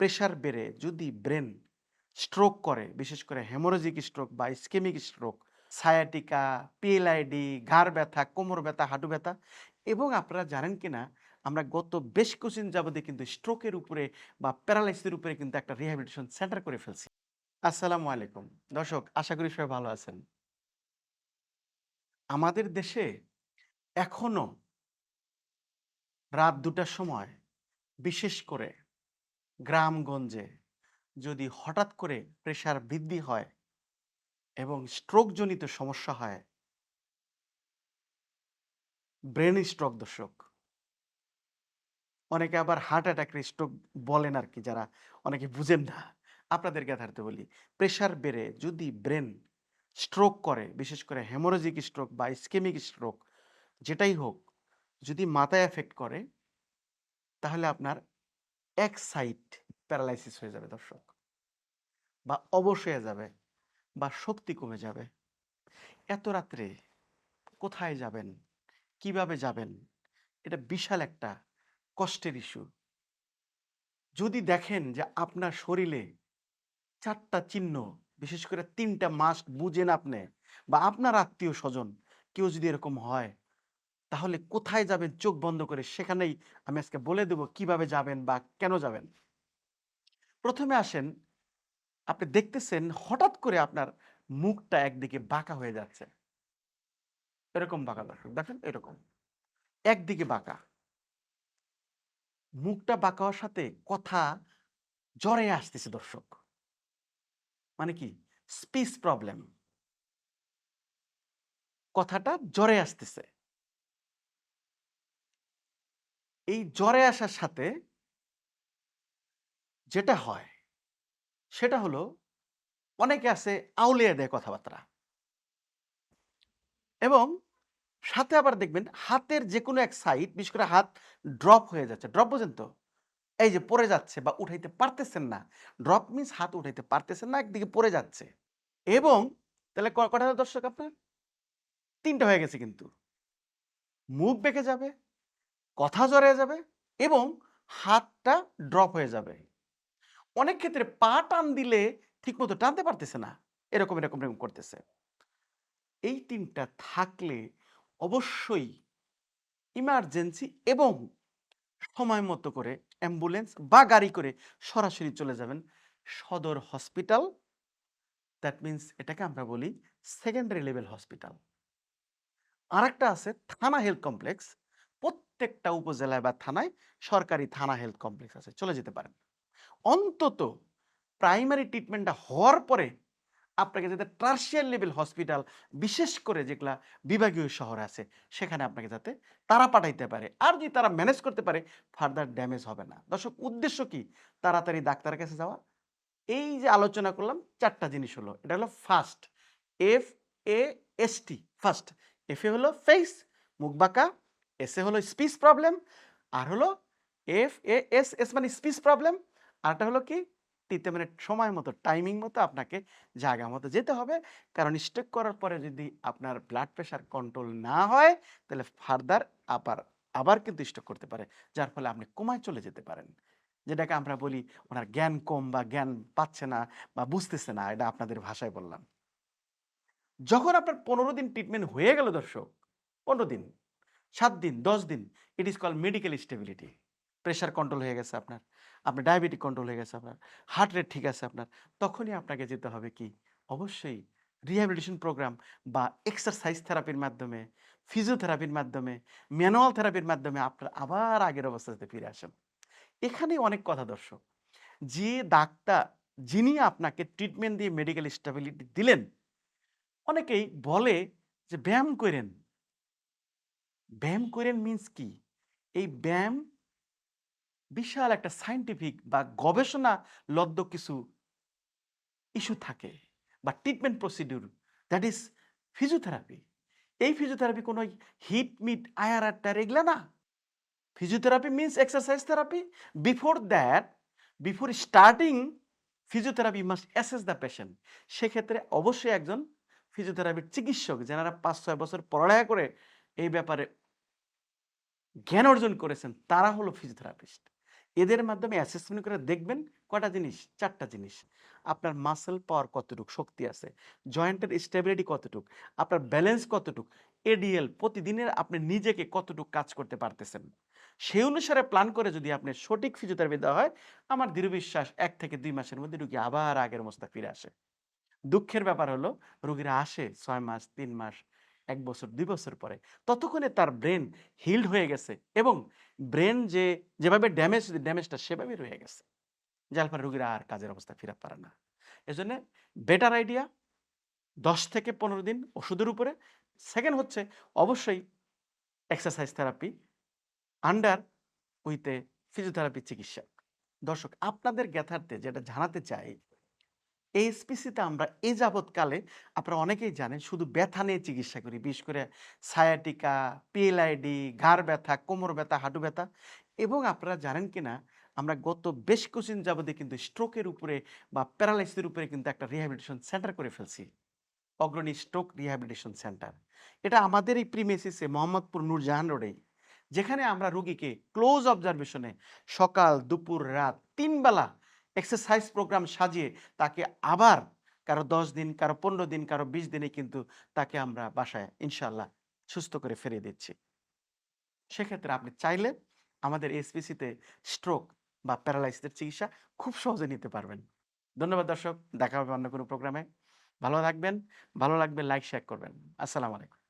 Pressure বেড়ে যদি brain stroke করে, বিশেষ করে হেমোরেজিক স্ট্রোক বা স্কেমিক স্ট্রোক সায়াটিকা পিএলআইডি ঘাড় ব্যথা, কোমর ব্যথা, হাঁটু ব্যথা, এবং আপনারা জানেন কিনা, আমরা গত বেশ কিছুদিন যাবতীয় কিন্তু স্ট্রোকের উপরে বা প্যারালাইসিসের উপরে কিন্তু একটা রিহ্যাবিলিটেশন সেন্টার করে ফেলছি। আসসালামু আলাইকুম। দর্শক, আশা করি সবাই ভালো আছেন। আমাদের দেশে এখনও রাত দুটার সময় বিশেষ করে গ্রামগঞ্জে যদি হঠাৎ করে প্রেশার বৃদ্ধি হয় এবং স্ট্রোকজনিত সমস্যা হয় ব্রেন স্ট্রোক দর্শক। অনেকে আবার হার্ট অ্যাটাকের স্ট্রোক বলেন আর কি, যারা অনেকে বুঝেন না। আপনাদেরকে যথার্থ বলি প্রেশার বেড়ে যদি ব্রেন স্ট্রোক করে, বিশেষ করে হেমোরেজিক স্ট্রোক বা স্কেমিক স্ট্রোক যেটাই হোক, যদি মাথায় এফেক্ট করে, তাহলে আপনার এক সাইড প্যারালাইসিস হয়ে যাবে দর্শক। বা অবশ হয়ে যাবে বা শক্তি কমে যাবে। এত রাত্রে কোথায় যাবেন? কীভাবে যাবেন? এটা বিশাল একটা কষ্টের ইস্যু যদি দেখেন যে আপনার শরীরে চারটা চিহ্ন, বিশেষ করে তিনটা মাস্ক বুঝেন আপনি, বা আপনার আত্মীয় স্বজন, কেউ যদি এরকম হয় তাহলে কোথায় যাবেন? চোখ বন্ধ করে সেখানেই আমি আজকে বলে দেব কীভাবে যাবেন বা কেন যাবেন। প্রথমে আসেন, আপনি দেখতেছেন হঠাৎ করে আপনার মুখটা একদিকে বাঁকা হয়ে যাচ্ছে। এরকম বাঁকা দর্শক, দেখেন এরকম। একদিকে বাঁকা। মুখটা বাঁকা হওয়ার সাথে কথা জ্বরে আসতেছে দর্শক। মানে কি? Speech problem. কথাটা জ্বরে আসতেছে। এই জ্বরে আসার সাথে যেটা হয়, সেটা হলো অনেকে আছে আউলিয়া দেয় কথাবার্তা এবং সাথে আবার দেখবেন হাতের যে কোনো এক সাইড বিশেষ করে হাত ড্রপ হয়ে যাচ্ছে। ড্রপ বোঝেন তো? এই যে পড়ে যাচ্ছে বা উঠাইতে পারতেছেন না। ড্রপ মিন্স হাত উঠাইতে পারতেছেন না, একদিকে পড়ে যাচ্ছে। এবং তাহলে কটা দর্শক আপনার? তিনটা হয়ে গেছে কিন্তু। মুখ বেঁকে যাবে কথা জড়িয়ে যাবে এবং হাতটা ড্রপ হয়ে যাবে। অনেক ক্ষেত্রে পা টান দিলে ঠিকমতো টানতে পারতেছে না, এরকম এরকম এরকম করতেছে। এই তিনটা থাকলে অবশ্যই ইমার্জেন্সি এবং সময় মতো করে অ্যাম্বুলেন্স বা গাড়ি করে সরাসরি চলে যাবেন সদর হসপিটাল দ্যাট মিন্স এটাকে আমরা বলি সেকেন্ডারি লেভেল হসপিটাল আরেকটা আছে থানা হেলথ কমপ্লেক্স প্রত্যেকটা উপজেলায় বা থানায় সরকারি থানা হেলথ কমপ্লেক্স আছে, চলে যেতে পারেন। অন্তত প্রাইমারি ট্রিটমেন্টটা হওয়ার পরে আপনাকে যাতে টার্সিয়ার লেভেল হসপিটাল, বিশেষ করে যেগুলা বিভাগীয় শহর আছে, সেখানে আপনাকে যাতে তারা পাঠাইতে পারে। আর যদি তারা ম্যানেজ করতে পারে, ফার্দার ড্যামেজ হবে না। দর্শক, উদ্দেশ্য কি? তাড়াতাড়ি ডাক্তারের কাছে যাওয়া। এই যে আলোচনা করলাম, চারটা জিনিস হলো, এটা হলো first, F A S T, first, F A হলো ফেস, মুখ বাঁকা এস হলো স্পিচ প্রবলেম আর হলো এফ এ এস এস মানে স্পিচ প্রবলেম আরটা হলো কি? টিতে মানে সময় মতো টাইমিং মতো আপনাকে জায়গা মতো যেতে হবে। কারণ স্ট্রোক করার পরে যদি আপনার ব্লাড প্রেশার কন্ট্রোল না হয়, তাহলে ফার্দার আবার আবার কিন্তু স্ট্রোক করতে পারে। যার ফলে আপনি কোমায় চলে যেতে পারেন। যেটাকে আমরা বলি ওনার জ্ঞান কম বা জ্ঞান পাচ্ছে না বা বুঝতেছে না, এটা আপনাদের ভাষায় বললাম। যখন আপনার পনেরো দিন ট্রিটমেন্ট হয়ে গেল দর্শক, পনেরো দিন সাত দিন, দশ দিন it is call medical stability pressure control হয়ে গেছে আপনার আপনার ডায়াবেটিক কন্ট্রোল হয়ে গেছে আপনার হার্ট রেট ঠিক আছে আপনার, তখনই আপনাকে যেতে হবে কি? অবশ্যই রিহ্যাবিলিটেশন প্রোগ্রাম বা এক্সারসাইজ থেরাপির মাধ্যমে ফিজিওথেরাপির মাধ্যমে ম্যানুয়াল থেরাপির মাধ্যমে আপনার আবার আগের অবস্থাতে ফিরে আসেন। এখানেই অনেক কথা দর্শক, যে ডাক্তার যিনি আপনাকে ট্রিটমেন্ট দিয়ে মেডিকেল স্টেবিলিটি দিলেন, অনেকেই বলে যে, ব্যায়াম করেন। ব্যায়াম করেন মিন্স কি? এই ব্যায়াম বিশাল একটা সাইন্টিফিক বা গবেষণা লব্ধ কিছু ইস্যু থাকে বা treatment procedure that is physiotherapy এই ফিজিওথেরাপি কোনো হিট মিট আয়ার আটটার এগুলা না। Physiotherapy means exercise therapy before that before starting physiotherapy must assess the patient সেক্ষেত্রে অবশ্যই একজন ফিজিওথেরাপির চিকিৎসক, যারা পাঁচ ছয় বছর পড়ালেখা করে এই ব্যাপারে জ্ঞান অর্জন করেছেন, তারা হলো ফিজিওথেরাপিস্ট এদের মাধ্যমে অ্যাসেসমেন্ট করে দেখবেন কটা জিনিস, চারটা জিনিস। আপনার মাসেল পাওয়ার কতটুক, শক্তি আছে জয়েন্টের স্টেবিলিটি কতটুক, আপনার ব্যালেন্স কতটুক এডিএল প্রতিদিনের আপনি নিজেকে কতটুক কাজ করতে পারতেছেন। সেই অনুসারে প্ল্যান করে যদি আপনি সঠিক ফিজিওথেরাপি দেওয়া হয়, আমার দৃঢ় বিশ্বাস এক থেকে দুই মাসের মধ্যে রুগী আবার আগের অবস্থা ফিরে আসে। দুঃখের ব্যাপার হলো, রুগীরা আসে ছয় মাস, তিন মাস এক বছর, দুই বছর পরে। ততক্ষণে তার ব্রেন হিল্ড হয়ে গেছে এবং ব্রেন যে, যেভাবে ড্যামেজ, ড্যামেজটা সেভাবে রয়ে গেছে, যার ফলে রুগীরা আর কাজের অবস্থা ফিরে পারে না। এজন্য বেটার আইডিয়া দশ থেকে পনেরো দিন ওষুধের উপরে। সেকেন্ড হচ্ছে অবশ্যই exercise therapy under with physiotherapy চিকিৎসা দর্শক, আপনাদের জ্ঞাতার্থে যেটা জানাতে চাই এইচপিসিতে আমরা এই যাবৎকালে আপনারা অনেকেই জানেন শুধু ব্যথা নিয়ে চিকিৎসা করি। বিশেষ করে সায়াটিকা পিএলআইডি ঘাড় ব্যথা, কোমর ব্যথা, হাঁটু ব্যথা। এবং আপনারা জানেন কিনা, আমরা গত বেশ কিছুদিন যাবতে কিন্তু স্ট্রোকের উপরে বা প্যারালাইসিসের উপরে কিন্তু একটা রিহ্যাবিলিটেশন সেন্টার করে ফেলছি। অগ্রণী স্ট্রোক রিহ্যাবিলিটেশন সেন্টার এটা আমাদের এই প্রিমেসিসে মোহাম্মদপুর নূরজাহান রোডে যেখানে আমরা রুগীকে ক্লোজ অবজারভেশনে সকাল, দুপুর, রাত তিন বেলা এক্সারসাইজ প্রোগ্রাম সাজিয়ে তাকে আবার কারও দশ দিন, কারও পনেরো দিন, কারও বিশ দিনে কিন্তু তাকে আমরা বাসায় ইনশাল্লাহ সুস্থ করে ফিরিয়ে দিচ্ছি। সেক্ষেত্রে আপনি চাইলে আমাদের এসপিসিতে স্ট্রোক বা প্যারালাইসিসের চিকিৎসা খুব সহজে নিতে পারবেন। ধন্যবাদ দর্শক, দেখা হবে অন্য কোনো প্রোগ্রামে ভালো থাকবেন, ভালো লাগবে লাইক শেয়ার করবেন। আসসালামু আলাইকুম।